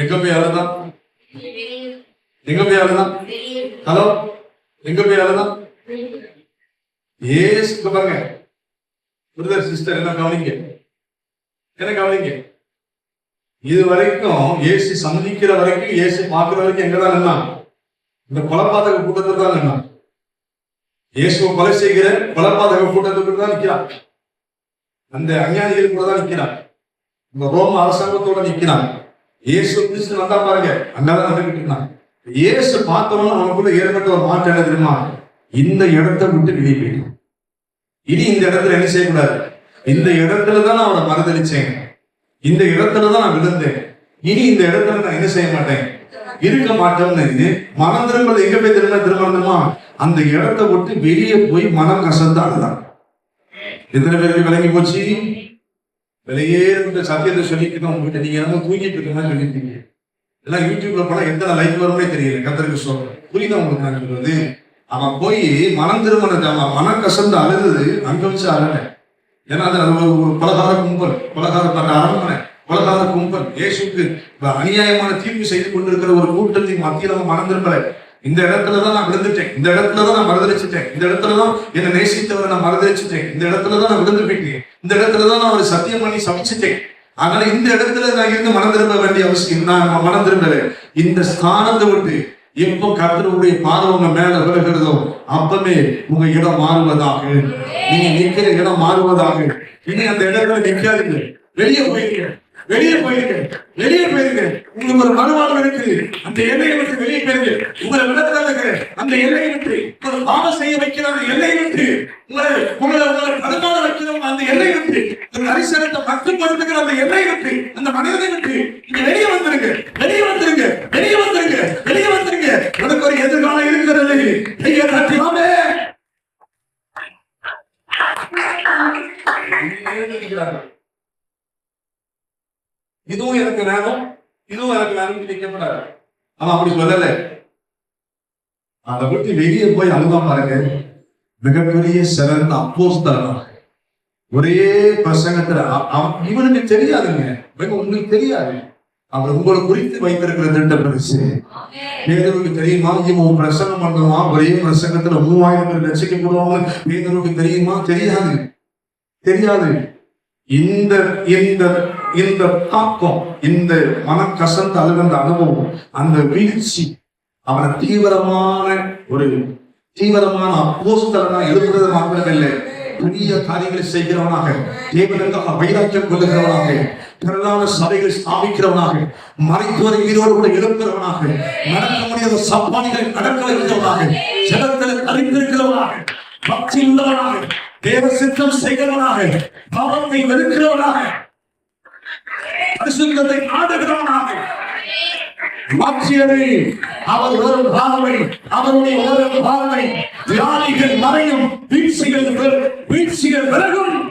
எங்க போய் அழுதான் எங்க போய் அழுதான் ஹலோ எங்க போய் அழுதான் ஏசு இங்க பாருங்க. பிரதர் சிஸ்டர் என்ன கவனிங்க? என்ன கவனிங்க? இது வரைக்கும் ஏசு சந்திக்கிற வரைக்கும் ஏசு பார்க்கிற வரைக்கும் எங்கதான் நின்னான்? இந்த கொலப்பாதக கூட்டத்தில் தான் நின்னான். இயேசுவை கொலை செய்கிற கொலப்பாதக கூட்டத்துக்கு தான் நிக்கிறான். அந்த அஞ்ஞானிகள் கூட தான் நிக்கிறான். இந்த ரோம அரசாங்கத்தோட நிக்கிறான் இயேசு கிறிஸ்து வந்தா பாருங்க அங்கதான் வந்துகிட்டு இருந்தான் இயேசு பார்த்தோம்னா நமக்குள்ள ஏற்பட்ட ஒரு மாற்றம் என்ன தெரியுமா? இந்த இடத்தை விட்டு வெளியே போயிடும். இனி இந்த இடத்துல என்ன செய்யக்கூடாது? இந்த இடத்துல தான் நான் அவனை மறுதளிச்சேன் இந்த இடத்துல தான் நான் விழுந்தேன். இனி இந்த இடத்துல நான் என்ன செய்ய மாட்டேன்? இருக்க மாட்டேன்னு மனம் திரும்பல எங்க போய் திரும்ப திரும்பணுமா அந்த இடத்தை விட்டு வெளியே போய் மனம் கசந்து தான் எத்தனை பேருக்கு விளங்கி போச்சு? வெளியே சத்தியத்தை சொல்லிக்கணும் உங்ககிட்ட நீங்க என்னமோ தூங்கிட்டு இருக்க சொல்லியிருந்தீங்க எல்லாம் யூடியூப்ல போனா எத்தனை லைக் வரும்னே தெரியல கத்தருக்கு சொல்றேன். புரியுதா உங்களுக்கு நான் சொல்றது? அவன் போய் மனம் திருமணத்தை அவன் மனம் கசந்து அழுது அங்க வச்சு அழல. ஏன்னா அது ஒரு ஒரு கும்பல் பலகார தன்னை அரண்மனை பலகார கும்பல். இயேசுக்கு அநியாயமான தீர்வு செய்து கொண்டிருக்கிற ஒரு கூட்டத்தின் மத்தியில் அவன் மனம் திரும்பலை. இந்த இடத்துல தான் நான் விழுந்துட்டேன். இந்த இடத்துல தான் நான் மறுதளிச்சுட்டேன். இந்த இடத்துல தான் என்னை நேசித்தவரை நான் மறுதளிச்சுட்டேன். இந்த இடத்துல தான் நான் விழுந்து போயிட்டேன் இந்த இடத்துல தான் நான் ஒரு சத்தியம் பண்ணி சமைச்சிட்டேன் அதனால இந்த இடத்துல நான் இருந்து மனம் திரும்ப வேண்டிய அவசியம் நான் மனம் திரும்பல. இந்த ஸ்தானத்தை விட்டு எப்போ கர்த்தருடைய பார்வை உங்க மேல விழுகிறதோ அப்பவே உங்க இடம் மாறுவதாக. நீங்க நிற்கிற இடம் மாறுவதாக. இனி அந்த இடத்துல நிற்காதீங்க வெளியே போயிருக்கேன் வெளியே போயிருங்க. வெளியே போயிருங்க. உங்களுக்கு ஒரு மறுவாழ்வு இருக்குது அந்த எல்லையை விட்டு வெளியே போயிருங்க. உங்களை இருக்கிற அந்த எல்லையை விட்டு ஒரு பாவம் செய்ய வைக்கிற அந்த எல்லையை விட்டு உங்களை உங்களை உங்களை தடுமாற வைக்கிற அந்த எல்லையை விட்டு ஒரு தரிசனத்தை மட்டுப்படுத்துகிற அந்த எல்லையை விட்டு அந்த மனிதனை விட்டு நீங்க வெளியே வந்துருங்க. வெளியே வந்துருங்க. வெளியே வந்துருங்க. வெளியே வந்துருங்க. உனக்கு ஒரு எதிர்காலம் இருக்கிறது. கையை தட்டியாமே இதுவும் எனக்கு வேணும் இதுவும் எனக்கு வேணும் நிற்கப்படாது அவன் அப்படி சொல்லல. அதை பற்றி வெளியே போய் அழுதான் பாருங்க. மிகப்பெரிய சிறந்த அப்போஸ்தலன். ஒரே பிரசங்கத்துல இவனுக்கு தெரியாதுங்க. உங்களுக்கு தெரியாது. அவர் உங்களை குறித்து வைத்திருக்கிற திட்ட பரிசு. பேதருக்கு தெரியுமா? இவன் பிரசங்கம் பண்ணுவான். ஒரே பிரசங்கத்துல மூவாயிரம் பேர் லட்சிக்கப்படுவாங்க பேதருக்கு தெரியுமா? தெரியாது. தெரியாது. இந்த இந்த இந்த தாக்கம் இந்த மனம் கசந்த அழுகின்ற அனுபவம் அந்த வீழ்ச்சி அவனை தீவிரமான ஒரு தீவிரமான அப்போஸ்தலனா எழுதுறது மாத்திரமில்லை. பெரிய காரியங்களை செய்கிறவனாக தேவனுக்காக வைராக்கியம் கொள்ளுகிறவனாக திரளான சபைகளை ஸ்தாபிக்கிறவனாக மறைத்துவரை வீரோடு கூட எழுப்புகிறவனாக நடக்க முடியாத சப்பானிகளை நடக்க வைக்கிறவனாக ஜனங்களை அறிந்திருக்கிறவனாக பக்தி உள்ளவனாக தேவ சித்தம் செய்கிறவனாக பாவத்தை வெறுக்கிறவனாக பரிசுத்தத்தை ஆடுகிறவனாக மாற்றியதை அவர் ஒரு பாவனை அவருடைய ஒரு பாவனை வியாதிகள் மறையும் வீழ்ச்சிகள் வீழ்ச்சிகள் விலகும்.